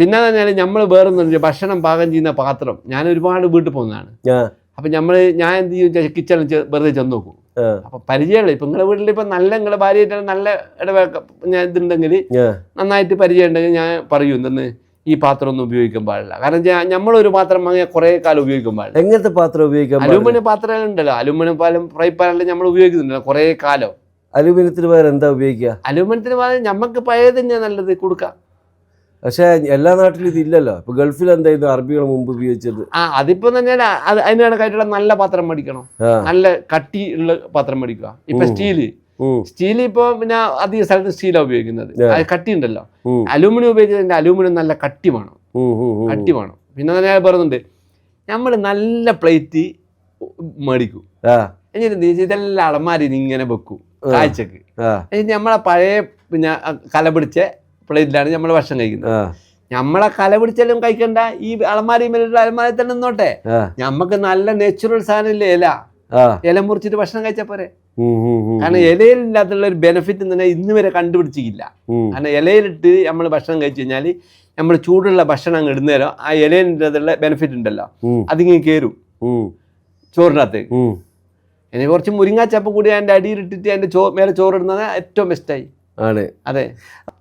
പിന്നെ പറഞ്ഞാൽ നമ്മൾ വേറൊന്നും ഭക്ഷണം പാകം ചെയ്യുന്ന പാത്രം. ഞാൻ ഒരുപാട് വീട്ടിൽ പോകുന്നതാണ്. അപ്പൊ നമ്മൾ നമ്മൾ ഞാൻ എന്ത് ചെയ്യും? കിച്ചണിൽ വെറുതെ ചെന്ന് നോക്കും. അപ്പൊ പരിചയമുള്ള ഇപ്പൊ നിങ്ങളുടെ വീട്ടിൽ ഇപ്പൊ നല്ല നിങ്ങളുടെ ഭാര്യയായിട്ട് നല്ല ഇതുണ്ടെങ്കിൽ നന്നായിട്ട് പരിചയം ഉണ്ടെങ്കിൽ ഞാൻ പറയൂ എന്തെന്ന് ഈ പാത്രം ഒന്നും ഉപയോഗിക്കാൻ പാടില്ല. കാരണം നമ്മളൊരു പാത്രം വാങ്ങിയാൽ കുറെ കാലം ഉപയോഗിക്കാൻ പാടില്ല. എങ്ങനത്തെ പാത്രം ഉപയോഗിക്കാൻ അലുമിനിയം പാത്രം ഉണ്ടല്ലോ അലൂമിനിയം പാലും ഫ്രൈ പാനെല്ലാം നമ്മൾ ഉപയോഗിക്കുന്നുണ്ടല്ലോ കുറെ കാലം. അലുമിനിയത്തിന് പകരം എന്താ ഉപയോഗിക്കുക? അലൂമിനിയത്തിന് പകരം നമുക്ക് പഴയത് തന്നെയാണ് നല്ലത് കൊടുക്കാം. പക്ഷെ എല്ലാ നാട്ടിലും ഇതില്ലല്ലോ. ഇപ്പൊ ഗൾഫിൽ എന്തായിരുന്നു അറബികൾ മുമ്പ് ഉപയോഗിച്ചത്? ആ അതിപ്പോ തന്നെ അത് അതിനാണ് കയറ്റുള്ള നല്ല പാത്രം മേടിക്കണം. നല്ല കട്ടി ഉള്ള പാത്രം മേടിക്കുക. ഇപ്പൊ. സ്റ്റീൽ. സ്റ്റീൽ ഇപ്പൊ പിന്നെ അധിക സ്ഥലത്ത് സ്റ്റീലാണ് ഉപയോഗിക്കുന്നത്. കട്ടി ഉണ്ടല്ലോ. അലൂമിനിയം ഉപയോഗിച്ചതിന്റെ അലൂമിനിയം നല്ല കട്ടി വേണം. കട്ടി വേണം. പിന്നെ ഞാൻ പറയുന്നുണ്ട് നമ്മൾ നല്ല പ്ലേറ്റ് മേടിക്കും. എന്നിട്ട്? ഇതെല്ലാം അളമാരി ഇങ്ങനെ വെക്കും കാഴ്ചക്ക്. നമ്മളെ പഴയ പിന്നെ കലപിടിച്ച കല പിടിച്ച പ്ലേറ്റിലാണ് നമ്മൾ ഭക്ഷണം കഴിക്കുന്നത്. നമ്മളെ കല പിടിച്ചാലും കഴിക്കണ്ട. ഈ അലമാരി മേലുള്ള അലമാരി തന്നെ നിന്നോട്ടെ. നമ്മക്ക് നല്ല നാച്ചുറൽ സാധനം ഇല്ല ഇല ഇല മുറിച്ചിട്ട് ഭക്ഷണം കഴിച്ചാൽ പോരെ? കാരണം ഇലയിൽ ഇല്ലാത്തുള്ള കാരണം ഇലയിലില്ലാത്തുള്ള ഒരു ബെനിഫിറ്റ് തന്നെ ഇന്ന് വരെ കണ്ടുപിടിച്ചിട്ടില്ല. കാരണം ഇലയിലിട്ട് നമ്മൾ ഭക്ഷണം കഴിച്ചു കഴിഞ്ഞാൽ നമ്മൾ ചൂടുള്ള ഭക്ഷണം അങ്ങ് ഇടുന്നേരം ആ ഇലയിലുള്ള ബെനിഫിറ്റ് ഉണ്ടല്ലോ. അതിങ്ങനെ കയറും ചോറിനകത്ത്. ഇനി കുറച്ച് മുരിങ്ങാച്ചപ്പ് കൂടി അതിന്റെ അടിയിലിട്ടിട്ട് അതിന്റെ ചോ മേലെ ചോറിടുന്നത് ഏറ്റവും ബെസ്റ്റായി ആണ്. അതെ.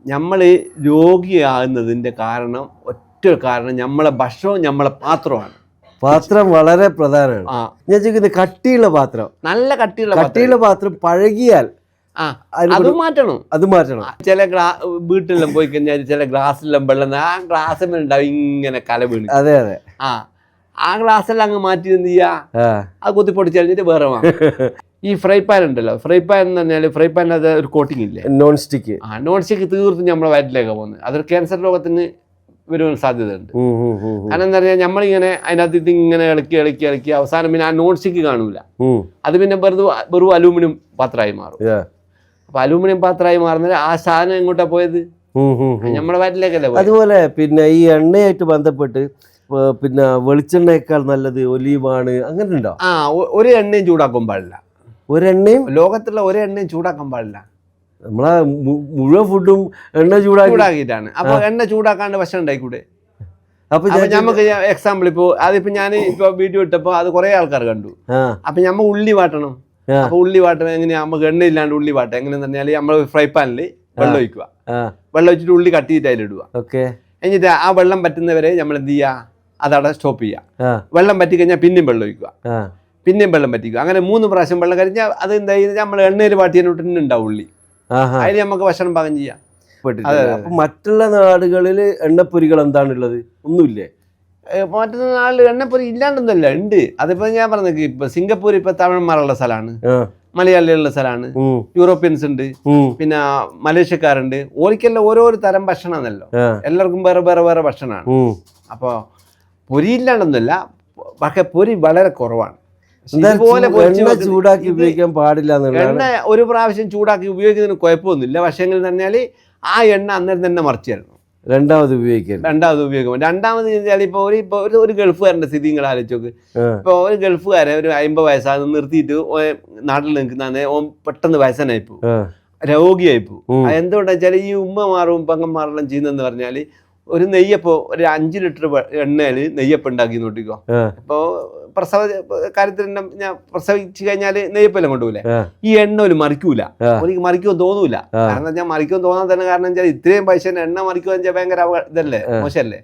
നമ്മൾ രോഗിയാകുന്നതിന്റെ കാരണം ഒറ്റ കാരണം നമ്മളെ ഭക്ഷണവും നമ്മളെ പാത്രമാണ് പാത്രം വളരെ പ്രധാനമാണ്. ആ. ഞാൻ ചോദിക്കുന്നത് കട്ടിയുള്ള പാത്രം. നല്ല കട്ടിയുള്ള കട്ടിയുള്ള പാത്രം പഴകിയാൽ ആ. അത് മാറ്റണം. അത് മാറ്റണം. ചില ഗ്ലാ വീട്ടിലെല്ലാം പോയി കഴിഞ്ഞാൽ ചില ഗ്ലാസ്സിലെല്ലാം വെള്ളം ആ ഗ്ലാസ് ഉണ്ടാവും ഇങ്ങനെ കല വീണ്. അതെ അതെ. ആ. ആ ഗ്ലാസ്സെല്ലാം അങ്ങ് മാറ്റി എന്ത് ചെയ്യാ? അത് കുത്തി പൊടിച്ച് കഴിഞ്ഞിട്ട് വേറെ വാങ്ങും ഈ ഫ്രൈ പാൻ ഉണ്ടല്ലോ. ഫ്രൈ പാൻ എന്ന് പറഞ്ഞാൽ ഫ്രൈ പാനിനകത്ത് ഒരു കോട്ടിംഗ് ഇല്ലേ? നോൺ സ്റ്റിക്ക് ആ നോൺ സ്റ്റിക്ക് തീർത്തും നമ്മളെ വയറ്റിലേക്ക് പോകുന്നത്. അതൊരു ക്യാൻസർ രോഗത്തിന് വരുവാൻ സാധ്യതയുണ്ട്. കാരണം എന്താ പറയുക നമ്മളിങ്ങനെ അതിനകത്ത് ഇത് ഇങ്ങനെ ഇളക്കി ഇളക്കി ഇളക്കി അവസാനം പിന്നെ ആ നോൺ സ്റ്റിക്ക് കാണൂല അത് പിന്നെ വെറുതെ വെറും അലൂമിനിയം പാത്രമായി മാറും. അപ്പൊ അലൂമിനിയം പാത്രമായി മാറുന്നത് ആ സാധനം എങ്ങോട്ടാ പോയത്. നമ്മുടെ വയറ്റിലേക്കല്ലേ അതുപോലെ പിന്നെ ഈ എണ്ണയായിട്ട് ബന്ധപ്പെട്ട് പിന്നെ വെളിച്ചെണ്ണയേക്കാൾ നല്ലത് ഒലീവാണ് അങ്ങനെ ഉണ്ടോ ആ ഒരു എണ്ണയും ചൂടാക്കാൻ പാടില്ല. ഒരെണ്ണയും ലോകത്തുള്ള ഒരു എണ്ണയും ചൂടാക്കാൻ പാടില്ല. നമ്മളെ മുഴുവൻ ഫുഡും എണ്ണ ചൂടാക്കി. ചൂടാക്കിയിട്ടാണ്. അപ്പോൾ എണ്ണ ചൂടാക്കാണ്ട് ഭക്ഷണം ഉണ്ടായിക്കൂടെ? അപ്പൊ നമുക്ക് എക്സാമ്പിൾ ഇപ്പോ അതിപ്പോ ഞാൻ ഇപ്പൊ വീഡിയോ ഇട്ടപ്പോൾ അത് കുറെ ആൾക്കാർ കണ്ടു. അപ്പൊ നമ്മ ഉള്ളി വാട്ടണം. അപ്പൊ ഉള്ളി വാട്ടണം എങ്ങനെയാ? നമുക്ക് എണ്ണ ഇല്ലാണ്ട് ഉള്ളി വാട്ടം എങ്ങനെയാന്ന് പറഞ്ഞാൽ നമ്മൾ ഫ്രൈ പാനിൽ വെള്ളം ഒഴിക്കുക. വെള്ളം ഒഴിച്ചിട്ട് ഉള്ളി കട്ട് ചെയ്തിട്ട് അതിലിടുക. ഓക്കെ. എന്നിട്ട് ആ വെള്ളം പറ്റുന്നവരെ നമ്മൾ എന്ത് ചെയ്യുക? അതവിടെ സ്റ്റോപ്പ് ചെയ്യുക. വെള്ളം പറ്റി കഴിഞ്ഞാൽ പിന്നെയും വെള്ളം ഒഴിക്കുക. പിന്നെയും വെള്ളം പറ്റിക്കും. അങ്ങനെ മൂന്ന് പ്രാവശ്യം വെള്ളം കഴിഞ്ഞാൽ അത് എന്താ ചെയ്യുന്നത് നമ്മൾ എണ്ണയിൽ വാട്ടിയതിനോട്ട് ഉണ്ടാവും ഉള്ളി. അതിൽ അതിന് നമുക്ക് ഭക്ഷണം പാകം ചെയ്യാം. അപ്പൊ മറ്റുള്ള നാടുകളിൽ എണ്ണപ്പൊരികൾ എന്താണുള്ളത്? ഒന്നുമില്ലേ? മറ്റൊരു നാളിൽ എണ്ണപ്പൊരി ഇല്ലാണ്ടൊന്നുമല്ല ഉണ്ട്. അതിപ്പോ ഞാൻ പറഞ്ഞത് ഇപ്പൊ സിംഗപ്പൂർ ഇപ്പൊ തമിഴന്മാരുള്ള സ്ഥലമാണ്. മലയാളികളുള്ള സ്ഥലമാണ്. യൂറോപ്യൻസ് ഉണ്ട്. പിന്നെ മലേഷ്യക്കാരുണ്ട്. ഓരിക്കെല്ലാം ഓരോരോ തരം ഭക്ഷണമാണല്ലോ. എല്ലാവർക്കും വേറെ വേറെ വേറെ ഭക്ഷണമാണ്. അപ്പോൾ പൊരി ഇല്ലാണ്ടൊന്നുമല്ല. പക്ഷെ പൊരി വളരെ കുറവാണ്. ഇതുപോലെ ചൂടാക്കി ഉപയോഗിക്കാൻ പാടില്ല എണ്ണ ഒരു പ്രാവശ്യം ചൂടാക്കി ഉപയോഗിക്കുന്നതിന് കുഴപ്പമൊന്നുമില്ല. പക്ഷേ എങ്കിൽ പറഞ്ഞാൽ ആ എണ്ണ അന്നേരം തന്നെ മറിച്ചായിരുന്നു. തരണം രണ്ടാമത് ഉപയോഗിക്കരുത്. രണ്ടാമത് ഉപയോഗിക്കും രണ്ടാമത് വെച്ചാൽ ഇപ്പോൾ ഒരു ഇപ്പോൾ ഒരു ഒരു ഗൾഫുകാരന്റെ സ്ഥിതി നിങ്ങൾ ആലോചിച്ചോക്ക് ആ, ഇപ്പോൾ ഒരു ഗൾഫുകാരെ ഒരു അമ്പത് വയസ്സാണ് നിർത്തിയിട്ട് നാട്ടിൽ നിൽക്കുന്ന ഓൻ പെട്ടെന്ന് വയസ്സനായി പോകും രോഗിയായി പോകും. എന്തുകൊണ്ടാ വെച്ചാൽ ഈ ഉമ്മമാറും പങ്കന്മാരെല്ലാം ചെയ്യുന്നതെന്ന് പറഞ്ഞാൽ ഒരു നെയ്യപ്പോ ഒരു അഞ്ച് ലിറ്റർ എണ്ണയിൽ നെയ്യപ്പം ഉണ്ടാക്കി നോട്ടിക്കോ ആ, ഇപ്പോൾ പ്രസവ കാര്യത്തിൽ തന്നെ ഞാൻ പ്രസവിച്ചു കഴിഞ്ഞാൽ നെയ്യപ്പെല്ലാം കൊണ്ടുപോലെ ഈ എണ്ണ ഒരു മറിക്കൂല. എനിക്ക് മറിക്കുമോ തോന്നൂല. കാരണം ഞാൻ മറിക്കുമെന്ന് തോന്നാൻ തന്നെ കാരണം വെച്ചാൽ ഇത്രയും പൈസ എണ്ണ മറിക്കുക ഭയങ്കര ഇതല്ലേ? മോശല്ലേ മോശമല്ലേ?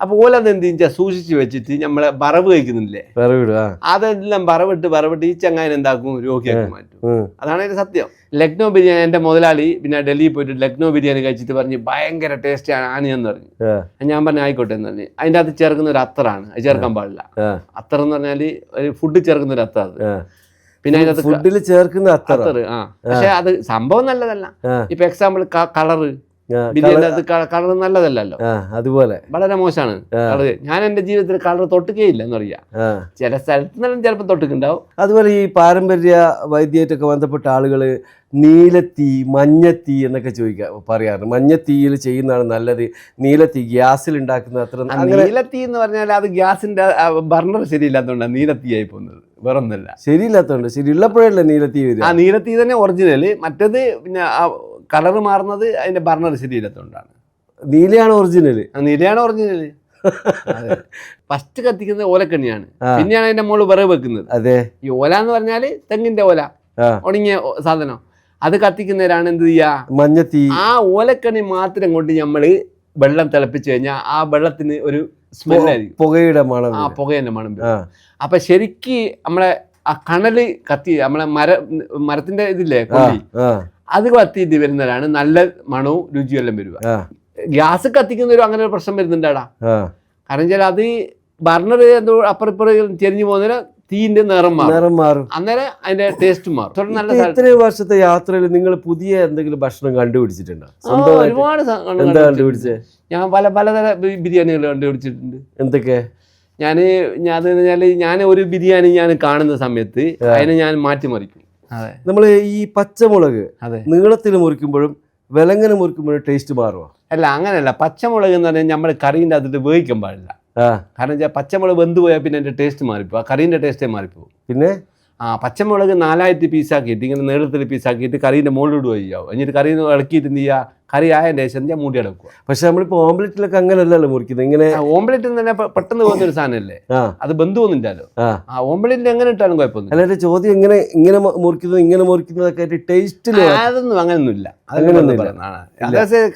ആ. അപ്പോൾ ഓലത് എന്ത് വെച്ചാൽ സൂക്ഷിച്ച് വെച്ചിട്ട് നമ്മളെ വറവ് കഴിക്കുന്നില്ലേ അതെല്ലാം വറവിട്ട് വറവിട്ട് ഈ ചങ്ങായൻ എന്താക്കും? രോഗിയാക്കി മാറ്റും. അതാണ് അതിന്റെ സത്യം. ലക്നോ ബിരിയാണി എന്റെ മുതലാളി പിന്നെ ഡൽഹിയിൽ പോയിട്ട് ലക്നോ ബിരിയാണി കഴിച്ചിട്ട് പറഞ്ഞ് ഭയങ്കര ടേസ്റ്റ് ആണ് എന്ന് പറഞ്ഞു. ഞാൻ പറഞ്ഞു ആയിക്കോട്ടെ എന്ന് പറഞ്ഞു. അതിന്റെ അകത്ത് ചേർക്കുന്ന ഒരു അത്തറാണ് അത് ചേർക്കാൻ പാടില്ല. അത്തർ എന്ന് പറഞ്ഞാൽ ഒരു ഫുഡ് ചേർക്കുന്ന ഒരു അത്തർ പിന്നെ അതിനകത്ത് ഫുഡിൽ ചേർക്കുന്ന അത്തർ ആ. പക്ഷെ അത് സംഭവം നല്ലതല്ല. ഇപ്പൊ എക്സാമ്പിൾ കളറ് ബിരിയാണി അത് കളർ നല്ലതല്ലല്ലോ. അതുപോലെ. വളരെ മോശമാണ്. ഞാൻ എന്റെ ജീവിതത്തിൽ കളർ തൊട്ടുകയില്ല എന്നറിയാം. ആ. ചില സ്ഥലത്ത് നിന്നും ചിലപ്പോൾ തൊട്ടുക്കുണ്ടാവും അതുപോലെ ഈ പാരമ്പര്യ വൈദ്യമായിട്ടൊക്കെ ബന്ധപ്പെട്ട ആളുകൾ നീലത്തീ മഞ്ഞത്തീ എന്നൊക്കെ ചോദിക്കാം പറയാറുണ്ട്. മഞ്ഞത്തീയിൽ ചെയ്യുന്നതാണ് നല്ലത്. നീലത്തീ ഗ്യാസിൽ ഉണ്ടാക്കുന്ന അത്ര നീലത്തീ എന്ന് പറഞ്ഞാൽ അത് ഗ്യാസിന്റെ ബർണർ ശരിയില്ലാത്തതുകൊണ്ടാണ് നീലത്തീ ആയി പോകുന്നത്. വേറൊന്നല്ല. ശരിയില്ലാത്തതുകൊണ്ട് ശരി ഉള്ളപ്പോഴല്ലേ നീലത്തീ വരിക? ആ നീലത്തീ തന്നെ ഒറിജിനൽ മറ്റേത് പിന്നെ ആ കളർ മാറുന്നത് അതിന്റെ ഭരണ ശരീരത്തുകൊണ്ടാണ് നീലയാണ് ഒറിജിനൽ നീലയാണ് ഒറിജിനൽ ഫസ്റ്റ് കത്തിക്കുന്നത് ഓലക്കണ്ണിയാണ്. പിന്നെയാണ് അതിന്റെ മുകളിൽ വിറക് വെക്കുന്നത്. അതെ. ഈ ഓല എന്ന് പറഞ്ഞാൽ തെങ്ങിന്റെ ഓല. ഉണങ്ങിയ സാധനം. അത് കത്തിക്കുന്നവരാണ് എന്ത് ചെയ്യാ? മഞ്ഞത്തീ. ആ ഓലക്കണി മാത്രം കൊണ്ട് നമ്മൾ വെള്ളം തിളപ്പിച്ചു കഴിഞ്ഞാൽ ആ വെള്ളത്തിന് ഒരു സ്മെല്ലായിരിക്കും. പുകയുടെ മണം ആ പുകയുടെ മണം അപ്പൊ ശരിക്ക് നമ്മളെ ആ കണൽ കത്തി നമ്മളെ മര മരത്തിന്റെ ഇതില്ലേ കൊള്ളി. അത് കത്തിയിട്ട് വരുന്നവരാണ്. നല്ല മണവും രുചിയും എല്ലാം വരിക. ഗ്യാസ് കത്തിക്കുന്നവരും അങ്ങനെ ഒരു പ്രശ്നം വരുന്നുണ്ടാടാ. കാരണം വെച്ചാൽ അത് ബർണർ എന്തോ അപ്പുറം ഇപ്പുറം ചെരിഞ്ഞു പോകുന്നതിന് തീന്റെ നിറം മാറും. നിറം മാറും. അന്നേരം അതിന്റെ ടേസ്റ്റ് മാറും. നല്ല ഇത്രയും വർഷത്തെ യാത്രയിൽ നിങ്ങൾ പുതിയ എന്തെങ്കിലും ഭക്ഷണം കണ്ടുപിടിച്ചിട്ടുണ്ടോ? ഒരുപാട് എന്താ കണ്ടുപിടിച്ചത് ഞാൻ പല പലതര ബിരിയാണികൾ കണ്ടുപിടിച്ചിട്ടുണ്ട്. എന്തൊക്കെ? ഞാൻ ഞാൻ ഞാൻ ഒരു ബിരിയാണി ഞാൻ കാണുന്ന സമയത്ത് അതിനെ ഞാൻ മാറ്റിമറിക്കും. നമ്മൾ ഈ പച്ചമുളക് നീളത്തിൽ മുറിക്കുമ്പോഴും വിലങ്ങനെ മുറിക്കുമ്പോഴും ടേസ്റ്റ് മാറുമോ അല്ല അങ്ങനെയല്ല. പച്ചമുളക് എന്ന് പറഞ്ഞാൽ നമ്മൾ കറീന്റെ അതിട്ട് ഉപയോഗിക്കാൻ പാടില്ല. കാരണം വെച്ചാൽ പച്ചമുളക് വെന്ത് പോയാൽ പിന്നെ അതിന്റെ ടേസ്റ്റ് മാറിപ്പോ ആ കറീന്റെ ടേസ്റ്റേ മാറിപ്പോവും. പിന്നെ? ആ പച്ചമുളക് നാലായിരത്തി പീസാക്കിയിട്ട് ഇങ്ങനെ നീളത്തിൽ പീസാക്കിയിട്ട് കറീന്റെ മുകളിലിടുക ചെയ്യാവും. എന്നിട്ട് കറി ഇളക്കിയിട്ട് എന്ത് ചെയ്യുക? കറി ആയതിന്റെ ശേഷം ഞാൻ മൂടി അടക്കുക. പക്ഷെ നമ്മളിപ്പോൾ ഓംലെറ്റിലൊക്കെ അങ്ങനെയല്ലല്ലോ മുറിക്കുന്നത്. ഇങ്ങനെ ഓംലെറ്റ് തന്നെ പെട്ടെന്ന് പോകുന്ന ഒരു സാധനമല്ലേ? അത് ബന്ധു പോകുന്നില്ലല്ലോ ആ. ഓംപ്ലെറ്റിന്റെ എങ്ങനെ ഇട്ടാലും കുഴപ്പമൊന്നും അല്ല എന്റെ ചോദ്യം ഇങ്ങനെ ഇങ്ങനെ മുറിക്കുന്നത് ഇങ്ങനെ മുറിക്കുന്നതൊക്കെ ആയിട്ട് ടേസ്റ്റിൽ ആ, അതൊന്നും അങ്ങനെയൊന്നുമില്ല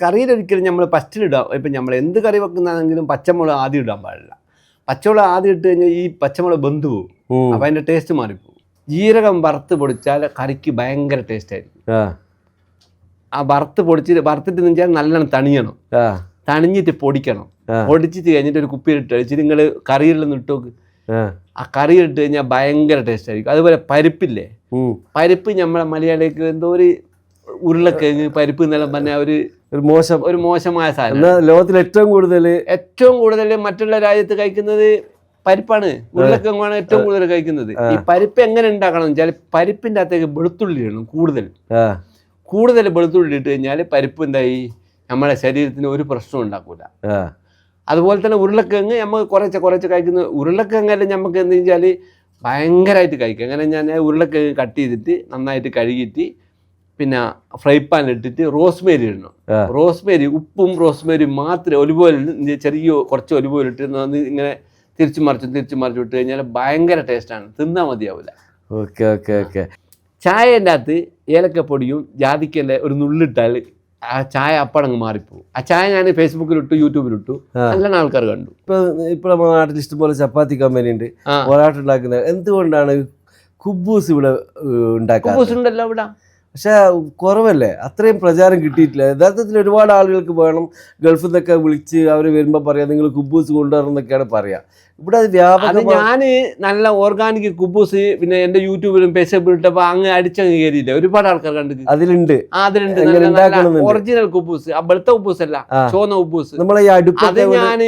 കറിയിൽ ഒരിക്കലും നമ്മൾ ഫസ്റ്റിലിടാം ഇപ്പം നമ്മൾ എന്ത് കറി വെക്കുന്നതാണെങ്കിലും പച്ചമുളക് ആദ്യം ഇടാൻ പാടില്ല. പച്ചമുളക് ആദ്യം ഇട്ട് കഴിഞ്ഞാൽ ഈ പച്ചമുളക് ബന്ധു പോകും. അപ്പം അതിന്റെ ടേസ്റ്റ് മാറിപ്പോകും ജീരകം വറുത്ത് പൊടിച്ചാൽ കറിക്ക് ഭയങ്കര ടേസ്റ്റ് ആയിരിക്കും. ആ. വറുത്ത് പൊടിച്ചിട്ട് വറുത്തിട്ട് നിന്നാൽ നല്ലോണം തണിയണം. തണിഞ്ഞിട്ട് പൊടിക്കണം. പൊടിച്ചിട്ട് കഴിഞ്ഞിട്ട് ഒരു കുപ്പിയിലിട്ട് വെച്ച് നിങ്ങൾ കറിയിലൊന്നും ഇട്ടോക്ക് ആ. കറി ഇട്ട് കഴിഞ്ഞാൽ ഭയങ്കര ടേസ്റ്റ് ആയിരിക്കും. അതുപോലെ പരിപ്പില്ലേ. പരിപ്പ് നമ്മളെ മലയാളിക്ക് എന്തോ ഒരു ഉരുളക്കിഴങ്ങ് പരിപ്പ് എന്നെല്ലാം പറഞ്ഞ ഒരു ഒരു മോശം ഒരു മോശമായ സാധനം ലോകത്തിൽ ഏറ്റവും കൂടുതൽ ഏറ്റവും കൂടുതൽ മറ്റുള്ള രാജ്യത്ത് കഴിക്കുന്നത് പരിപ്പാണ്. ഉരുളക്കിഴങ്ങാണ് ഏറ്റവും കൂടുതൽ കഴിക്കുന്നത്. ഈ പരിപ്പ് എങ്ങനെ ഉണ്ടാക്കണം എന്ന് വെച്ചാൽ പരിപ്പിന്റെ അകത്തേക്ക് വെളുത്തുള്ളി ഇടണം കൂടുതൽ. കൂടുതൽ വെളുത്തുള്ളി ഇട്ട് കഴിഞ്ഞാൽ പരിപ്പ് എന്തായി? നമ്മളെ ശരീരത്തിന് ഒരു പ്രശ്നം ഉണ്ടാക്കൂല. അതുപോലെ തന്നെ ഉരുളക്കിഴങ്ങ് നമ്മൾ കുറച്ച് കുറച്ച് കഴിക്കുന്ന ഉരുളക്കിഴങ്ങല്ല നമുക്ക് എന്താ വെച്ചാൽ ഭയങ്കരമായിട്ട് കഴിക്കാം. അങ്ങനെ ഞാൻ ഉരുളക്കിഴങ്ങ് കട്ട് ചെയ്തിട്ട് നന്നായിട്ട് കഴുകിയിട്ട് പിന്നെ ഫ്രൈ പാനിലിട്ടിട്ട് റോസ്മേരി ഇടണം. റോസ്മേരി ഉപ്പും റോസ്മേരി മാത്രമേ ഒലിവോയിൽ ഓയിൽ ചെറിയ കുറച്ച് ഒലിവ് ഓയിൽ ഇട്ട് ഇങ്ങനെ തിരിച്ചു മറിച്ചും തിരിച്ചു മറിച്ചും ഇട്ട് കഴിഞ്ഞാൽ ഭയങ്കര ടേസ്റ്റാണ് തിന്നാൽ മതിയാവില്ല ഓക്കെ ഓക്കെ ഓക്കെ. ചായന്റെ അകത്ത് ഏലക്കപ്പൊടിയും ജാതിക്കന്റെ ഒരു നുള്ളിട്ടാൽ ആ ചായ അപ്പടങ്ങ് മാറിപ്പോകും ആ ചായ ഞാൻ ഫേസ്ബുക്കിലിട്ടു യൂട്യൂബിലിട്ടു. ഇട്ടു നല്ല ആൾക്കാർ കണ്ടു. ഇപ്പൊ ഇപ്പൊ നമ്മുടെ നാട്ടിൽ ഇഷ്ടംപോലെ ചപ്പാത്തി കമ്പനി ഉണ്ട് പൊറാട്ട ഉണ്ടാക്കുന്നത്. എന്തുകൊണ്ടാണ് കുബൂസ് ഇവിടെ ഉണ്ടാക്കുക കുബൂസ് ഉണ്ടല്ലോ ഇവിടെ. പക്ഷെ കുറവല്ലേ? അത്രയും പ്രചാരം കിട്ടിയിട്ടില്ല. യഥാർത്ഥത്തിൽ ഒരുപാട് ആളുകൾക്ക് വേണം ഗൾഫിൽ നിന്നൊക്കെ വിളിച്ച് അവർ വരുമ്പോൾ പറയാം നിങ്ങൾ കുബൂസ് കൊണ്ടുവരണം എന്നൊക്കെയാണ് പറയാ. ഇവിടെ അത് വ്യാപാരം ഞാൻ നല്ല ഓർഗാനിക് കുബൂസ് പിന്നെ എന്റെ യൂട്യൂബിലും ഫേസ്ബുക്കിലും ഇട്ടപ്പോൾ അങ്ങ് അടിച്ചങ്ങ് കയറിയില്ല. ഒരുപാട് ആൾക്കാർ കണ്ടു അതിലുണ്ട്. അതിലുണ്ട്. ഒറിജിനൽ കുബൂസ്. ആ വെളുത്ത കുബൂസ് അല്ല ചോന്ന ചുവന്ന കുബൂസ്. നമ്മളെ ഈ അത് ഞാൻ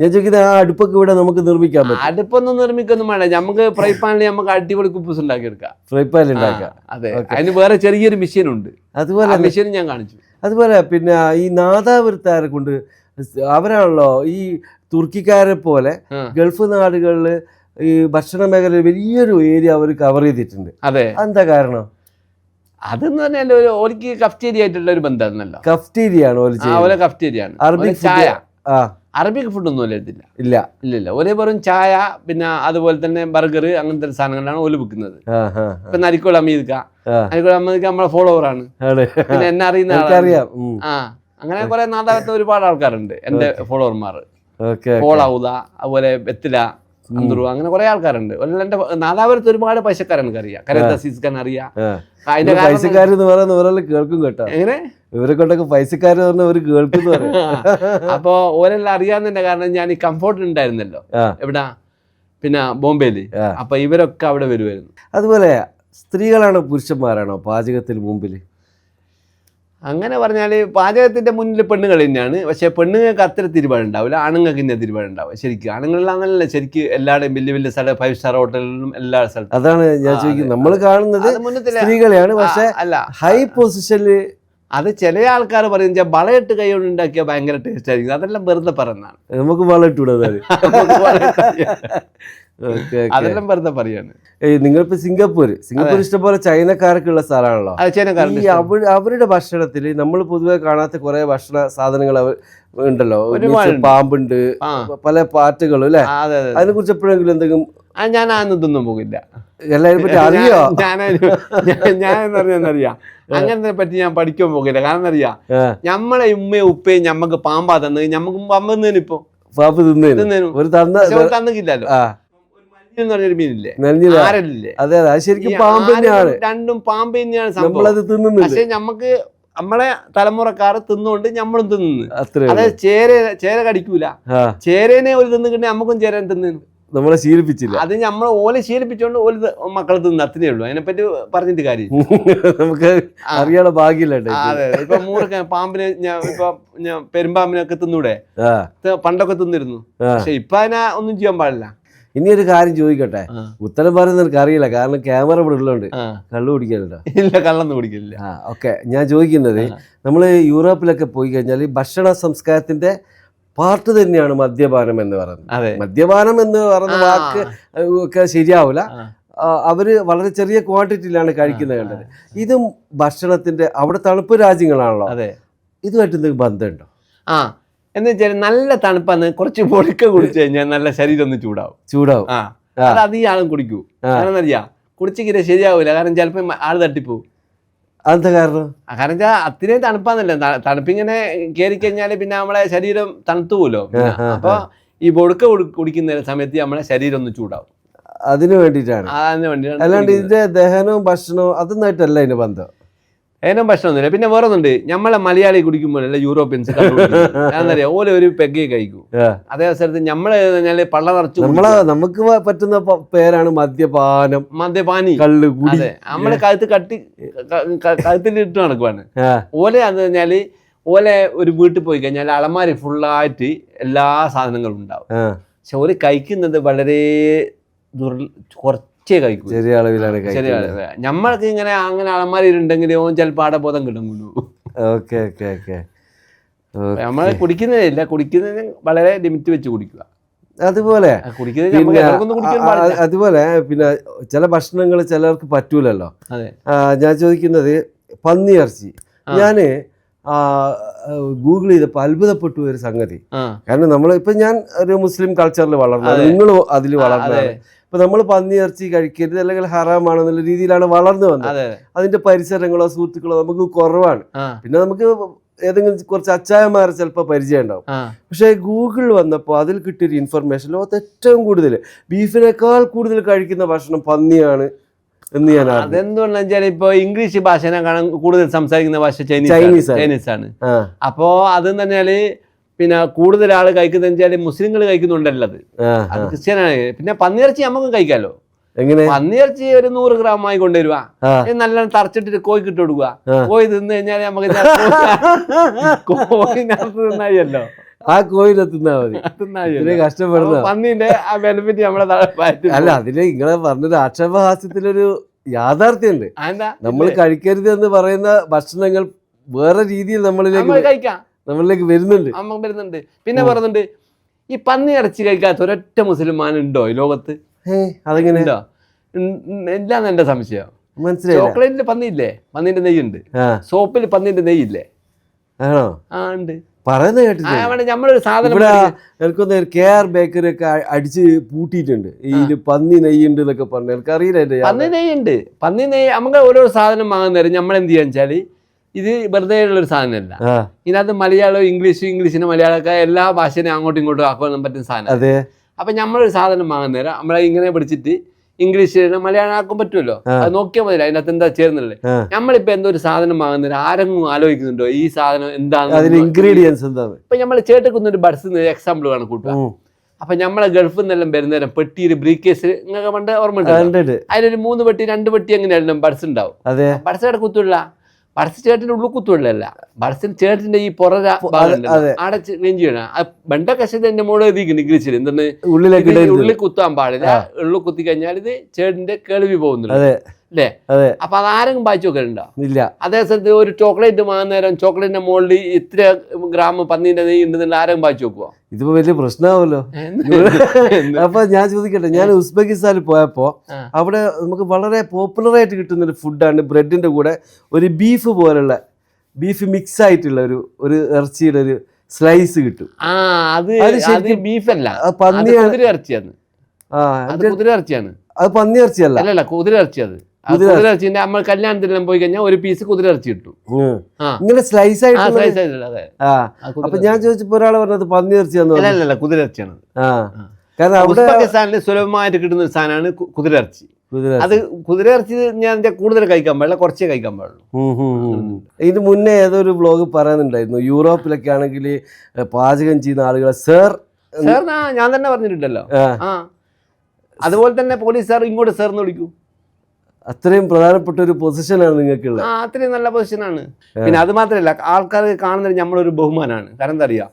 ഞാൻ ചോദിക്കുന്നത് ആ അടുപ്പൊക്കെ ഇവിടെ നമുക്ക് നിർമ്മിക്കാൻ പറ്റും. അടുപ്പൊന്നും നിർമ്മിക്കൊന്നും വേണ്ട. നമുക്ക് ഫ്രൈ പാനിൽ നമുക്ക് അടിപൊളി കുപ്പൂസ് ഉണ്ടാക്കിയെടുക്കാം. ഫ്രൈ പാനിൽ ഉണ്ടാക്കാം. അതെ. അതിന് വേറെ ചെറിയൊരു മെഷീൻ ഉണ്ട്. അതുപോലെ മെഷീൻ ഞാൻ കാണിച്ചു. അതുപോലെ പിന്നെ ഈ നാദാപുരത്താരെ കൊണ്ട് അവരാണല്ലോ ഈ തുർക്കിക്കാരെ പോലെ ഗൾഫ് നാടുകളിൽ ഈ ഭക്ഷണ മേഖലയിൽ വലിയൊരു ഏരിയ അവർ കവർ ചെയ്തിട്ടുണ്ട്. അതെ. എന്താ കാരണം? അതെന്ന് പറഞ്ഞാൽ ഒരു ഓലിക്ക് കഫ്റ്റേരിയ ആയിട്ടുള്ള ഒരു ബന്ധമാണല്ലോ. കഫ്റ്റീരിയ ആണ് ഓൽ കഫ്റ്റേരിയ ആണ്. അറബിക് ചായ. ആ. അറബിക് ഫുഡൊന്നും ഒന്നും എടുത്തില്ല ഇല്ല. ഇല്ലില്ല. ഒരേ വെറും ചായ പിന്നെ അതുപോലെ തന്നെ ബർഗർ അങ്ങനത്തെ സാധനങ്ങളാണ് ഓൽ വിൽക്കുന്നത്. ഇപ്പൊ നരിക്കോൾ അമീദ്ക്ക. നരിക്കോൾ അമീദ്ക്ക നമ്മളെ ഫോളോവർ ആണ്. ആണ് പിന്നെ എന്നെ അറിയുന്ന. ആ അങ്ങനെ കുറെ നാദാവത്തെ ഒരുപാട് ആൾക്കാരുണ്ട് എന്റെ ഫോളോവർമാർ ഫോളോ ഫോളാവുത അതുപോലെ ബെത്തില അന്തറു അങ്ങനെ കുറെ ആൾക്കാരുണ്ട്. എന്റെ നാദാപുരത്ത് ഒരുപാട് പൈസക്കാരെ എനിക്കറിയാം കരത്ത സീസ്ഖാൻ അറിയാം. അതിന്റെ പൈസക്കാരെന്ന് പറയുന്ന ഒരാൾ കേൾക്കും കേട്ടോ. എങ്ങനെ? ഇവരെ കൊണ്ടൊക്കെ പൈസക്കാരൻ പറഞ്ഞ ഒരു കേൾക്കും അപ്പൊ ഓരെല്ലാം അറിയാവുന്നതിന്റെ കാരണം ഞാൻ ഈ കംഫോർട്ട് ഉണ്ടായിരുന്നല്ലോ. എവിടാ? പിന്നെ ബോംബെയിൽ. അപ്പൊ ഇവരൊക്കെ അവിടെ വരുമായിരുന്നു അതുപോലെ സ്ത്രീകളാണോ പുരുഷന്മാരാണോ പാചകത്തിന് മുമ്പിൽ അങ്ങനെ പറഞ്ഞാൽ പാചകത്തിന്റെ മുന്നിൽ പെണ്ണുങ്ങൾ തന്നെയാണ്. പക്ഷേ പെണ്ണുങ്ങൾക്ക് അത്ര തിരുപാടുണ്ടാവില്ല ആണുങ്ങൾക്ക് തന്നെ തീരുമാനം ഉണ്ടാവുക ശരിക്കും ആണുങ്ങളിലാണെന്നല്ല അങ്ങനെയല്ല ശരിക്കും എല്ലാവരുടെയും വലിയ വലിയ സ്ഥലം ഫൈവ് സ്റ്റാർ ഹോട്ടലിലും എല്ലാ സ്ഥലത്തും. അതാണ് ഞാൻ ചോദിക്കുന്നത്. നമ്മൾ കാണുന്നത് സ്ത്രീകളെയാണ്. പക്ഷേ അല്ല. ഹൈ പൊസിഷനിൽ അത് ചില ആൾക്കാർ പറയുന്ന "ചെ, വളയിട്ട് കൈ കൊണ്ട് ഉണ്ടാക്കിയാൽ ഭയങ്കര ടേസ്റ്റ് ആയിരിക്കും. അതെല്ലാം വെറുതെ പറയുന്നതാണ്. നമുക്ക് ഓക്കെ അതെല്ലാം വെറുതെ പറയാണ്. നിങ്ങളിപ്പോ സിംഗപ്പൂർ സിംഗപ്പൂർ ഇഷ്ടംപോലെ ചൈനക്കാരൊക്കെ ഉള്ള സ്ഥലമാണല്ലോ ഈ അവരുടെ ഭക്ഷണത്തിൽ നമ്മൾ പൊതുവെ കാണാത്ത കുറെ ഭക്ഷണ സാധനങ്ങൾ അവർ ഉണ്ടല്ലോ. പാമ്പുണ്ട് പല പാറ്റുകളും അല്ലെ? അതെ അതെ അതിനെ കുറിച്ച് എപ്പോഴെങ്കിലും എന്തെങ്കിലും ഞാൻ അതൊന്നും തിന്നും പോകില്ല. എല്ലാവരും പറ്റി അറിയോ? ഞാൻ ഞാൻ അങ്ങനത്തെ പറ്റി ഞാൻ പഠിക്കാൻ പോകില്ല. കാരണം അറിയാ ഞമ്മളെ നമ്മളെ ഉമ്മയും ഉപ്പയും ഞമ്മക്ക് പാമ്പാ തന്നത്. ഞമ്മക്ക് പാമ്പ് തന്നേനിപ്പോ പാമ്പ് തിന്നേനു. ഒരു തന്ന പക്ഷെ അവർ തന്നിക്കില്ലല്ലോ ആ എന്ന് പറഞ്ഞൊരു മീനില്ലേ? അതെ അതെ. അത് ശരിക്കും പാമ്പ് തന്നെയാണ്. രണ്ടും പാമ്പ് തന്നെയാണ് സംഭവം. പക്ഷെ നമുക്ക് നമ്മളെ തലമുറക്കാർ തിന്നുകൊണ്ട് നമ്മളും തിന്നു അതായത്. ചേര ചേര കടിക്കൂല. ചേരേനെ ഒരു തിന്നു തിന്നിട്ട് നമുക്കും ചേരൻ തിന്നു നമ്മളെ ശീലിപ്പിച്ചില്ല. അത് നമ്മൾ ഓലെ ശീലിപ്പിച്ചോണ്ട് ഓൽ മക്കൾ മക്കളെ തിന്നു അത്രേ ഉള്ളൂ. അതിനെപ്പറ്റി പറഞ്ഞിട്ട് കാര്യം നമുക്ക് അറിയാതെ അറിയാനുള്ള ഭാഗ്യമില്ല അതെ. ഇപ്പൊ മൂറൊക്കെ പാമ്പിനെ ഞാൻ ഇപ്പൊ പെരുമ്പാമ്പിനൊക്കെ തിന്നൂടെ? പണ്ടൊക്കെ തിന്നിരുന്നു. പക്ഷെ ഇപ്പൊ അതിനെ ഒന്നും ചെയ്യാൻ പാടില്ല. ഇനി ഒരു കാര്യം ചോദിക്കട്ടെ? ഉത്തരം പറയുന്ന എനിക്ക് അറിയില്ല. കാരണം ക്യാമറ ഇവിടെ ഉള്ളതുകൊണ്ട്. കള്ളു കുടിക്കാനുണ്ടോ ഇല്ല കള്ളൊന്നും കുടിക്കില്ല ആ ഓക്കെ. ഞാൻ ചോദിക്കുന്നത് നമ്മൾ യൂറോപ്പിലൊക്കെ പോയി കഴിഞ്ഞാൽ ഈ ഭക്ഷണ സംസ്കാരത്തിന്റെ പാർട്ട് തന്നെയാണ് മദ്യപാനം എന്ന് പറയുന്നത്. അതെ. മദ്യപാനം എന്ന് പറയുന്ന വാക്ക് ഒക്കെ ശരിയാവില്ല അവർ വളരെ ചെറിയ ക്വാണ്ടിറ്റിയിലാണ് കഴിക്കുന്നത് കണ്ടത്. ഇതും ഭക്ഷണത്തിന്റെ അവിടെ തണുപ്പ് രാജ്യങ്ങളാണല്ലോ. അതെ. ഇതുമായിട്ട് എന്തെങ്കിലും ബന്ധമുണ്ടോ? ആ എന്ന് വെച്ചാൽ നല്ല തണുപ്പാന്ന് കുറച്ച് പൊടിക്ക കുടിച്ചു കഴിഞ്ഞാൽ നല്ല ശരീരം ഒന്ന് ചൂടാവും. ചൂടാവും. ആ. അത് അധികം ആളും കുടിക്കൂ. കാരണം അറിയാം? കുടിച്ചിങ്ങനെ ശരിയാവില്ല കാരണം ചിലപ്പോൾ ആൾ തട്ടിപ്പോവും. അതെന്താ കാരണം? കാരണം വെച്ചാൽ അത്രയും തണുപ്പാന്നല്ലേ. തണുപ്പിങ്ങനെ കയറി കഴിഞ്ഞാൽ പിന്നെ നമ്മളെ ശരീരം തണുത്തു പോലോ അപ്പൊ ഈ പൊടുക്ക കുടിക്കുന്ന സമയത്ത് നമ്മളെ ശരീരം ഒന്ന് ചൂടാവും. അതിനു വേണ്ടിയിട്ടാണ്. അതിന് വേണ്ടിയാണ് അല്ലാണ്ട്. ഇതിന്റെ ദഹനവും ഭക്ഷണവും അതൊന്നായിട്ടല്ല ഇതിന്റെ ബന്ധം. അതിനും ഭക്ഷണമൊന്നുമില്ല പിന്നെ വേറെ ഒന്നുണ്ട് നമ്മളെ മലയാളി കുടിക്കുമ്പോഴല്ല യൂറോപ്യൻസ് ഞാനറിയാം ഓലെ ഒരു പെഗ്ഗേ കഴിക്കും. അതേ അവസരത്തിൽ നമ്മളെ കഴിഞ്ഞാൽ പള്ള നിറച്ചു നമ്മളെ നമുക്ക് പറ്റുന്ന പേരാണ് മദ്യപാനം. മദ്യപാനി. കള്ള് അതെ. നമ്മൾ കഴുത്ത് കട്ടി കഴുത്തിൽ ഇട്ട് നടക്കുവാണ്. ഓലെ അത് കഴിഞ്ഞാൽ ഓലെ ഒരു വീട്ടിൽ പോയി കഴിഞ്ഞാൽ അളമാരി ഫുള്ളായിട്ട് എല്ലാ സാധനങ്ങളും ഉണ്ടാവും. പക്ഷെ ഓൽ കഴിക്കുന്നത് വളരെ ദുർ കുറച്ചേ കഴിക്കൂ ചെറിയ അളവിലാണ് ചെറിയ ഞമ്മൾക്ക് നമ്മൾക്ക് ഇങ്ങനെ അങ്ങനെ അളമാരി ചിലപ്പോൾ ചിലപ്പോൾ ആടബോധം കിട്ടും ഓക്കെ ഓക്കെ ഓക്കെ. നമ്മൾ കുടിക്കുന്നതില്ല കുടിക്കുന്നതിന് വളരെ ലിമിറ്റ് വെച്ച് കുടിക്കുക. അതുപോലെ. പിന്നെ അതുപോലെ പിന്നെ ചില ഭക്ഷണങ്ങൾ ചിലർക്ക് പറ്റൂലല്ലോ. ഞാൻ ചോദിക്കുന്നത് പന്നിയിറച്ചി ഇറച്ചി. ഞാൻ ഗൂഗിൾ ചെയ്തപ്പോൾ അത്ഭുതപ്പെട്ടു ഒരു സംഗതി. കാരണം നമ്മൾ ഇപ്പൊ ഞാൻ ഒരു മുസ്ലിം കൾച്ചറിൽ വളർന്നത് നിങ്ങളും നിങ്ങൾ അതിൽ വളർന്നു ഇപ്പൊ നമ്മൾ പന്നിയിറച്ചി കഴിക്കരുത് അല്ലെങ്കിൽ ഹറാമാണെന്നുള്ള രീതിയിലാണ് വളർന്നു വന്നത്. അതിന്റെ പരിസരങ്ങളോ സുഹൃത്തുക്കളോ നമുക്ക് കുറവാണ്. പിന്നെ നമുക്ക് ഏതെങ്കിലും കുറച്ച് അച്ചായന്മാരെ ചിലപ്പോൾ പരിചയം ഉണ്ടാവും പക്ഷെ ഗൂഗിൾ വന്നപ്പോൾ അതിൽ കിട്ടിയൊരു ഇൻഫർമേഷൻ ലോകത്ത് ഏറ്റവും കൂടുതൽ ബീഫിനേക്കാൾ കൂടുതൽ കഴിക്കുന്ന ഭക്ഷണം പന്നിയാണ് എന്ന് ഞാൻ അതെന്തുകൊണ്ടെന്ന് വെച്ചാൽ ഇപ്പൊ ഇംഗ്ലീഷ് ഭാഷ കാണാൻ കൂടുതൽ സംസാരിക്കുന്ന ഭാഷ ചൈനീസ് ചൈനീസ് ആണ്. അപ്പോ അതെന്ന് പറഞ്ഞാൽ പിന്നെ കൂടുതൽ ആൾ കഴിക്കുന്നത് വെച്ചാൽ മുസ്ലിങ്ങൾ കഴിക്കുന്നുണ്ടല്ലോ അത് അത് ക്രിസ്ത്യാനാണ്. പിന്നെ പന്നിയിറച്ചി നമുക്കും കഴിക്കാലോ. എങ്ങനെ? പന്നിയിറച്ചി ഒരു നൂറ് ഗ്രാം ആയി കൊണ്ടുവരുക നല്ല തറച്ചിട്ടിട്ട് കോഴിക്ക് ഇട്ട് കൊടുക്കുക കോയി കോഴി തിന്നു കഴിഞ്ഞാൽ നമുക്ക് കോഴിനകത്ത് തിന്നായല്ലോ ആ കോയിനെ തിന്നാ മതി. കഷ്ടപ്പെടുന്നു പന്നീന്റെ ആ ബെനിഫിറ്റ് നമ്മളെ അല്ല. അതിൽ നിങ്ങളെ പറഞ്ഞൊരു ആക്ഷേപഹാസ്യത്തിലൊരു യാഥാർത്ഥ്യമുണ്ട് നമ്മൾ കഴിക്കരുത് എന്ന് പറയുന്ന ഭക്ഷണങ്ങൾ വേറെ രീതിയിൽ നമ്മളിലേക്ക് കഴിക്കാം. നമ്മളിലേക്ക് വരുന്നുണ്ട്. അമ്മ വരുന്നുണ്ട്. പിന്നെ പറയുന്നുണ്ട് ഈ പന്നി ഇറച്ചി കഴിക്കാത്ത ഒരൊറ്റ മുസൽമാൻ ഉണ്ടോ ഈ ലോകത്ത്? അതെങ്ങനെ? ഇല്ലാന്ന് എന്റെ സംശയം? മനസ്സിലായില്ല. ചോക്ലേറ്റിൽ പന്നിയില്ലേ? പന്നിന്റെ നെയ്യുണ്ട്. ഉണ്ട് സോപ്പിൽ പന്നിന്റെ നെയ്യില്ലേ? ആണോ? ആ ഉണ്ട്. പറയുന്ന ആ, കേട്ടിട്ട് നമ്മളൊരു സാധനം എനിക്കൊന്ന് കെ ആർ ബേക്കറി ഒക്കെ അടിച്ച് പൂട്ടിയിട്ടുണ്ട്. ഈ പന്നി നെയ്യുണ്ട് എന്നൊക്കെ പറഞ്ഞു. എനിക്ക് അറിയില്ല എന്റെ പന്നി നെയ്യുണ്ട്. പന്നി നെയ്യ് നമുക്ക് ഓരോ സാധനം വാങ്ങുന്നേരം നമ്മൾ എന്ത് ചെയ്യാന്ന് വെച്ചാൽ ഇത് വെറുതെ ഉള്ളൊരു സാധനമല്ല. ഇതിനകത്ത് മലയാളം ഇംഗ്ലീഷ് ഇംഗ്ലീഷിന് മലയാളമൊക്കെ എല്ലാ ഭാഷയും അങ്ങോട്ടും ഇങ്ങോട്ടും ആക്കാൻ പറ്റുന്ന സാധനം. അതെ. അപ്പൊ നമ്മളൊരു സാധനം വാങ്ങുന്ന നേരം നമ്മളെ ഇങ്ങനെ പിടിച്ചിട്ട് ഇംഗ്ലീഷ് മലയാളം ആക്കാൻ പറ്റുമല്ലോ. അത് നോക്കിയാൽ മതി അതിനകത്ത് എന്താ ചേർന്നുള്ളത്. നമ്മളിപ്പോ എന്തോ ഒരു സാധനം വാങ്ങുന്ന നേരം ആരെങ്കിലും ആലോചിക്കുന്നുണ്ടോ ഈ സാധനം എന്താണ് ഇൻഗ്രീഡിയൻസ് എന്താണ്? ഇപ്പൊ നമ്മൾ ചേട്ടക്കുന്ന ഒരു ബഡ്സ് എക്സാമ്പിൾ വേണം കൂട്ടുക അപ്പൊ നമ്മളെ ഗൾഫിൽ നിന്നെല്ലാം വരുന്നേരം പെട്ടിയിൽ ബ്രീക്കേസ് നിങ്ങൾക്ക് പണ്ട് ഓർമ്മ. അതിലൊരു മൂന്ന് പെട്ടി രണ്ട് പെട്ടി എങ്ങനെയാണ് ബഡ്സ് ഉണ്ടാവും? ബഡ്സ് അവിടെ കുത്തുള്ള ബഡ്സ് ചേട്ടിന്റെ ഉള്ളു കുത്തുള്ളല്ല ബഡ്സിന് ചേട്ടിന്റെ ഈ പുറ ആ ബണ്ട കഷത്തിന്റെ എന്റെ മോൾ നിഗ്രഹിച്ചില്ല? ഇംഗ്ലീഷിൽ എന്താണ് ഉള്ളിൽ കുത്താൻ പാടില്ല. ഉള്ളു കുത്തി കഴിഞ്ഞാൽ ഇത് ചേട്ടിന്റെ കേൾവി പോകുന്നുള്ളൂ അതെ. അല്ലേ അതെ. അപ്പൊ അതാരെങ്കിലും വായിച്ചു നോക്കലുണ്ടോ? ഇല്ല. അതേ സ്ഥലത്ത് ഒരു ചോക്ലേറ്റ് മാന്നേരം നേരം ചോക്ലേറ്റിന്റെ മുകളിൽ ഇത്ര ഗ്രാം പന്നീന്റെ നെയ്യ് ഉണ്ടെന്നുള്ള ആരെങ്കിലും വായിച്ചു നോക്കുവോ? ഇതിപ്പോ വലിയ പ്രശ്നമാവല്ലോ അപ്പൊ ഞാൻ ചോദിക്കട്ടെ ഞാൻ ഉസ്ബെക്കിസ്ഥാനിൽ പോയപ്പോ. അവിടെ നമുക്ക് വളരെ പോപ്പുലർ ആയിട്ട് കിട്ടുന്ന ഒരു ഫുഡാണ് ബ്രെഡിന്റെ കൂടെ ഒരു ബീഫ് പോലുള്ള ബീഫ് മിക്സ് ആയിട്ടുള്ള ഒരു ഒരു ഇറച്ചിയുടെ ഒരു സ്ലൈസ് കിട്ടും. അത് അത് അത് ശരിക്കും- ബീഫ് അല്ല. അത് അത് പന്നിയാണ് കുതിര ഇറച്ചിയാണ്. ആ അത് കുതിര ഇറച്ചിയാണ്. അത് പന്നി ഇറച്ചിയല്ല. അല്ലല്ല കുതിര ഇറച്ചി അത്. ആ കുതിര കുതിര ഇറച്ചിന്റെ നമ്മൾ കല്യാണത്തിനെല്ലാം പോയി കഴിഞ്ഞാൽ ഒരു പീസ് കുതിര ഇറച്ചി കിട്ടും. ഇങ്ങനെ സ്ലൈസ് ആയിട്ട് സ്ലൈസ് ആയിട്ടുള്ള, അതെ. അപ്പൊ ഞാൻ ചോദിച്ചപ്പോ ഒരാൾ പറഞ്ഞത് പന്നി ഇറച്ചിയാന്ന് അല്ല അല്ല കാരണം അവിടെ പാകിസ്ഥാനിൽ സുലഭമായിട്ട് കിട്ടുന്ന ഒരു സാധനമാണ് കുതിരച്ചി അത് കുതിര ഇറച്ചി ഞാൻ കൂടുതൽ കഴിക്കാൻ പാടില്ല കുറച്ചേ കഴിക്കാൻ പാടുള്ളൂ. ഇതിന് മുന്നേ ഏതൊരു ബ്ലോഗ് പറയുന്നുണ്ടായിരുന്നു യൂറോപ്പിലൊക്കെ ആണെങ്കിൽ പാചകം ചെയ്യുന്ന ആളുകളെ സർ സാർ ഞാൻ തന്നെ പറഞ്ഞിട്ടുണ്ടല്ലോ. അതുപോലെ തന്നെ പോലീസ് സാർ ഇങ്ങോട്ട് സാർ എന്ന് വിളിക്കൂ. അത്രയും പ്രധാനപ്പെട്ട ഒരു പൊസിഷനാണ് നിങ്ങൾക്കുള്ളത്. ആ അത്രയും നല്ല പൊസിഷനാണ് പിന്നെ അത് മാത്രമല്ല ആൾക്കാർ കാണുന്നത് നമ്മളൊരു ബഹുമാനാണ്. കാരണം എന്താ അറിയാ?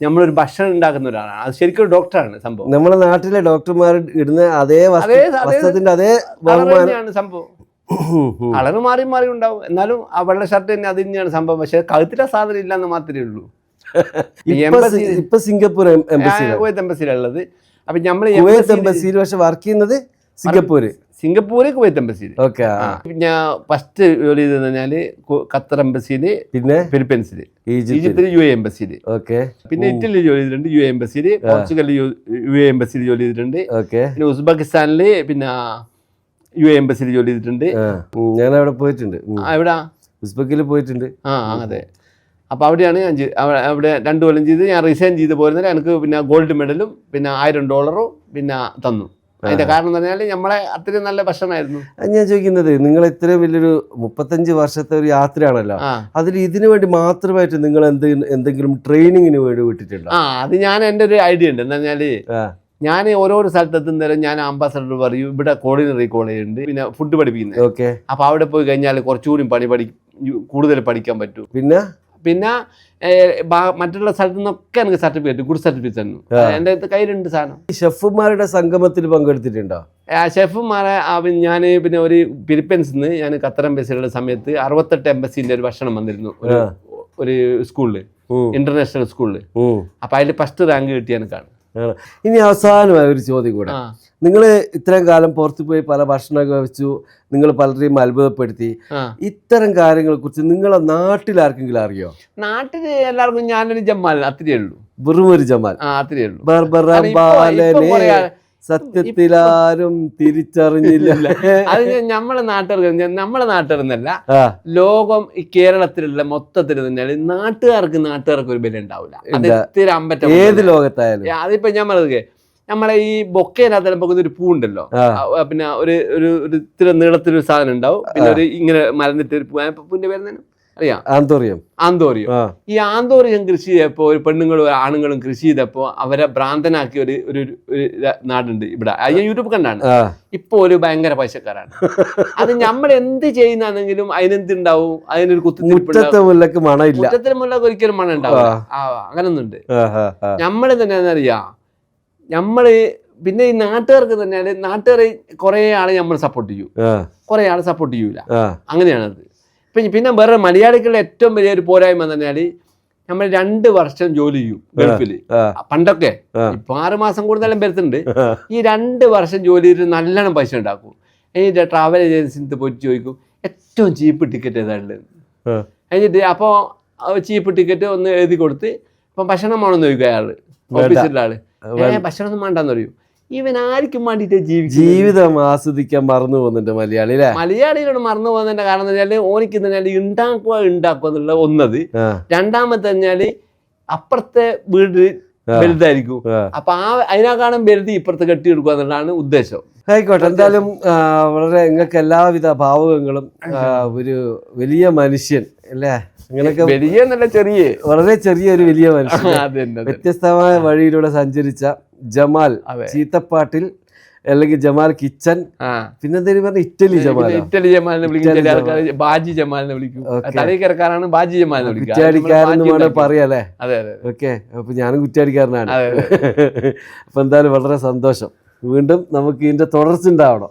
നമ്മളൊരു ഭക്ഷണം ഉണ്ടാക്കുന്ന ഒരാളാണ്. അത് ശരിക്കും ഒരു ഡോക്ടറാണ് സംഭവം. നമ്മുടെ നാട്ടിലെ ഡോക്ടർമാർ ഇടുന്ന അതേ വസ്ത്ര- അതേ അതേ വസ്ത്രത്തിന്റെ അതേ ബഹുമാനാണ് സംഭവം. കളർ മാറി മാറി ഉണ്ടാവും. എന്നാലും ആ വെള്ള ഷർട്ട് തന്നെ അത് തന്നെയാണ് സംഭവം. പക്ഷെ കഴുത്തിലെ സാധനം ഇല്ലെന്ന് മാത്രമേ ഉള്ളൂ. ഇപ്പൊ സിംഗപ്പൂർ എംബസിയിലുള്ളത് അപ്പൊ നമ്മൾ എംബസിയിൽ പക്ഷെ വർക്ക് ചെയ്യുന്നത് സിംഗപ്പൂര്. സിംഗപ്പൂര് കുവൈത്ത് എംബസിയിൽ ഓക്കെ ഞാൻ ഫസ്റ്റ് ജോലി ചെയ്തെന്ന് പറഞ്ഞാൽ ഖത്തർ എംബസിയിൽ പിന്നെ? ഫിലിപ്പീൻസിൽ ഈജിപ്ത് ഈജിപ്തിൽ യു എ എംബസിയിൽ ഓക്കെ. പിന്നെ ഇറ്റലിയിൽ ജോലി ചെയ്തിട്ടുണ്ട് യു എ എംബസിയിൽ പോർച്ചുഗലിൽ യു എ എംബസിയിൽ ജോലി ചെയ്തിട്ടുണ്ട്. ഓക്കെ. പിന്നെ ഉസ്ബെക്കിസ്ഥാനിൽ പിന്നെ യു എ എംബസിയിൽ ജോലി ചെയ്തിട്ടുണ്ട്. ഞാൻ അവിടെ പോയിട്ടുണ്ട്. എവിടാ? ഉസ്ബെക്കിൽ പോയിട്ടുണ്ട്. ആ അതെ. അപ്പോൾ അവിടെയാണ് ഞാൻ അവിടെ- രണ്ട് കൊല്ലം ചെയ്ത് ഞാൻ റിസൈൻ ചെയ്ത് പോരുന്നത് എനിക്ക് പിന്നെ ഗോൾഡ് മെഡലും പിന്നെ ആയിരം ഡോളറും പിന്നെ തന്നു. അതിന്റെ കാരണം എന്ന് പറഞ്ഞാൽ നമ്മളെ അത്രയും നല്ല ഭക്ഷണമായിരുന്നു. ഞാൻ ചോദിക്കുന്നത് നിങ്ങൾ ഇത്രയും വലിയൊരു മുപ്പത്തഞ്ച് വർഷത്തെ ഒരു യാത്രയാണല്ലോ അതിൽ ഇതിനു വേണ്ടി മാത്രമായിട്ട് നിങ്ങൾ എന്ത് എന്തെങ്കിലും ട്രെയിനിങ്ങിന് വേണ്ടി വിട്ടിട്ടുണ്ടോ? ആ അത് ഞാൻ എന്റെ ഒരു ഐഡിയ ഉണ്ട്. എന്താ പറഞ്ഞാൽ ആ. ഞാൻ ഓരോരോ സ്ഥലത്തെത്തുന്നേരം ഞാൻ അംബാസഡർ പറയും ഇവിടെ കോർഡിനറി കോളേജ് ഉണ്ട് പിന്നെ ഫുഡ് പഠിപ്പിക്കുന്നത് ഓക്കെ. അപ്പൊ അവിടെ പോയി കഴിഞ്ഞാൽ കുറച്ചുകൂടി പണി പഠി കൂടുതൽ പഠിക്കാൻ പറ്റും. പിന്നെ? പിന്നെ മറ്റുള്ള സ്ഥലത്തു നിന്നൊക്കെ എനിക്ക് സർട്ടിഫിക്കറ്റ് ഗുഡ് സർട്ടിഫിക്കറ്റ് തന്നു. എന്റെ അടുത്ത് കയ്യിലുണ്ട് സാധനം. ഷെഫുമാരുടെ സംഗമത്തിൽ പങ്കെടുത്തിട്ടുണ്ടോ? ഷെഫുമാരെ ഞാൻ പിന്നെ ഒരു ഫിലിപ്പീൻസിൽ നിന്ന് ഞാൻ ഖത്തർ എംബസിയിലുള്ള സമയത്ത് അറുപത്തെട്ട് എംബസിന്റെ ഒരു ഭക്ഷണം വന്നിരുന്നു. ഒരു സ്കൂളിൽ ഇന്റർനാഷണൽ സ്കൂളിൽ. അപ്പൊ അതിൽ ഫസ്റ്റ് റാങ്ക് കിട്ടിയ എനിക്കാണ്. ഇനി അവസാനമായ ഒരു ചോദ്യം കൂടെ. നിങ്ങൾ ഇത്രയും കാലം പുറത്തു പോയി പല ഭക്ഷണമൊക്കെ വെച്ചു നിങ്ങൾ പലരെയും അത്ഭുതപ്പെടുത്തി. ഇത്തരം കാര്യങ്ങളെ കുറിച്ച് നിങ്ങളെ നാട്ടിൽ ആർക്കെങ്കിലും അറിയോ? നാട്ടിൽ എല്ലാവർക്കും ഞാനൊരു ജമ്മാൽ അത്രയേ ഉള്ളൂ. വെറും ഒരു ജമാൽ ആ അത്രയേ ഉള്ളൂ. സത്യത്തിലാരും തിരിച്ചറിഞ്ഞില്ല. അത് നമ്മളെ നാട്ടുകാർക്ക് ഞാൻ നമ്മളെ നാട്ടുകാരെന്നല്ല. ലോകം ഈ കേരളത്തിലുള്ള മൊത്തത്തിൽ തന്നെയാണ്. നാട്ടുകാർക്ക് നാട്ടുകാർക്ക് ഒരു ബലി ഉണ്ടാവില്ല ഏത് ലോകത്തായാലും. അതിപ്പോ ഞാൻ പറഞ്ഞത് നമ്മളെ ഈ ബൊക്കേനകത്ത് നമുക്ക് ഒരു പൂ ഉണ്ടല്ലോ പിന്നെ ഒരു ഒരു ഇത്തിരി നീളത്തിലൊരു സാധനം ഉണ്ടാവും. പിന്നെ ഒരു ഇങ്ങനെ മലന്നിട്ട് ഒരു പൂ. പേര് തന്നെ അറിയാം. ആന്തോറിയം. ആന്തോറിയം. ഈ ആന്തോറിയം കൃഷി ചെയ്തപ്പോൾ ഒരു പെണ്ണുങ്ങളും ആണുങ്ങളും കൃഷി ചെയ്തപ്പോൾ അവരെ ഭ്രാന്തനാക്കി ഒരു ഒരു നാടുണ്ട് ഇവിടെ. യൂട്യൂബ് കണ്ടാണ്. ഇപ്പൊ ഒരു ഭയങ്കര പൈസക്കാരാണ്. അത് നമ്മൾ എന്ത് ചെയ്യുന്നാണെങ്കിലും അതിനെന്തുണ്ടാവും? അതിനൊരു കുത്തിത്തിരിപ്പുണ്ടാവും മുറ്റത്തെ മുല്ലക്ക് മണമില്ല. മുറ്റത്തിന് മുല്ല ഒരിക്കലും മണം ഉണ്ടാവും ആ അങ്ങനൊന്നുണ്ട്. നമ്മൾ തന്നെ അറിയാ നമ്മൾ പിന്നെ ഈ നാട്ടുകാർക്ക് തന്നെയാണ് നാട്ടുകാർ കുറെ ആളെ നമ്മൾ സപ്പോർട്ട് ചെയ്യൂ. കുറെ ആളെ സപ്പോർട്ട് ചെയ്യൂല. അങ്ങനെയാണത്. പിന്നെ പിന്നെ വേറെ മലയാളികളുടെ ഏറ്റവും വലിയൊരു പോരായ്മ എന്ന് പറഞ്ഞാൽ നമ്മൾ രണ്ട് വർഷം ജോലി ചെയ്യും ഗൾഫിൽ പണ്ടൊക്കെ. ഇപ്പൊ ആറ് മാസം കൂടുതലും വരുത്തുന്നുണ്ട്. ഈ രണ്ട് വർഷം ജോലി ചെയ്തിട്ട് നല്ലോണം പൈസ ഉണ്ടാക്കും. എനിക്ക് ട്രാവൽ ഏജൻസിന്റെ പോയിട്ട് ചോദിക്കും ഏറ്റവും ചീപ്പ് ടിക്കറ്റ് ഏതാണ്ട്. എന്നിട്ട് അപ്പോൾ ചീപ്പ് ടിക്കറ്റ് ഒന്ന് എഴുതി കൊടുത്ത് ഇപ്പം ഭക്ഷണം വേണമെന്ന് ചോദിക്കും അയാൾ ഓഫീസിലുള്ള ആൾ. ഭക്ഷണം ഒന്നും വേണ്ടെന്ന് പറയും. ഇവൻ ആർക്കും വേണ്ടിയിട്ട് ജീവിക്കും ജീവിതം ആസ്വദിക്കാൻ മറന്നു പോകുന്നുണ്ട് മലയാളി അല്ലേ? മലയാളികളോട് മറന്നു പോകുന്നതിന്റെ കാരണം എന്ന് വെച്ചാൽ ഓനിക്ക് ഉണ്ടാക്കുക ഉണ്ടാക്കുക എന്നുള്ള ഒന്നത്. രണ്ടാമത്തെ പറഞ്ഞാൽ അപ്പുറത്തെ വീട് വലുതായിരിക്കും. അപ്പൊ ആ അതിനെക്കാളും വലുത് ഇപ്പുറത്ത് കെട്ടിയെടുക്കുക എന്നുള്ളതാണ് ഉദ്ദേശം. ആയിക്കോട്ടെ എന്തായാലും വളരെ നിങ്ങൾക്ക് എല്ലാവിധ ഭാവകങ്ങളും ഒരു വലിയ മനുഷ്യൻ അല്ലേ? അങ്ങനെയൊക്കെ വലിയ ചെറിയ. വളരെ ചെറിയ ഒരു വലിയ മനുഷ്യൻ. വ്യത്യസ്തമായ വഴിയിലൂടെ സഞ്ചരിച്ച ജമാൽ. ചീത്തപ്പാട്ടിൽ അല്ലെങ്കിൽ ജമാൽ കിച്ചൻ പിന്നെന്തേലും പറഞ്ഞ ഇറ്റലി ജമാൽ ഇറ്റലി ജമാലിനെ വിളിക്കും ഇറ്റലി ചില ആൾക്കാർ ബാജി ജമാലിനെ വിളിക്കും. തലയിക്കരക്കാരാണ് ബാജി ജമാലിനെ വിളിക്കും അത് നമ്മൾ കുറ്റാടിക്കാരെന്ന് വേണേ ഉണ്ടാക്കി. പറയാല്ലേ അതെ ഓക്കെ. അപ്പൊ ഞാനും കുറ്റാടിക്കാരനാണ് അപ്പൊ എന്തായാലും വളരെ സന്തോഷം. വീണ്ടും നമുക്ക് ഇതിന്റെ തുടർച്ച ഉണ്ടാവണം.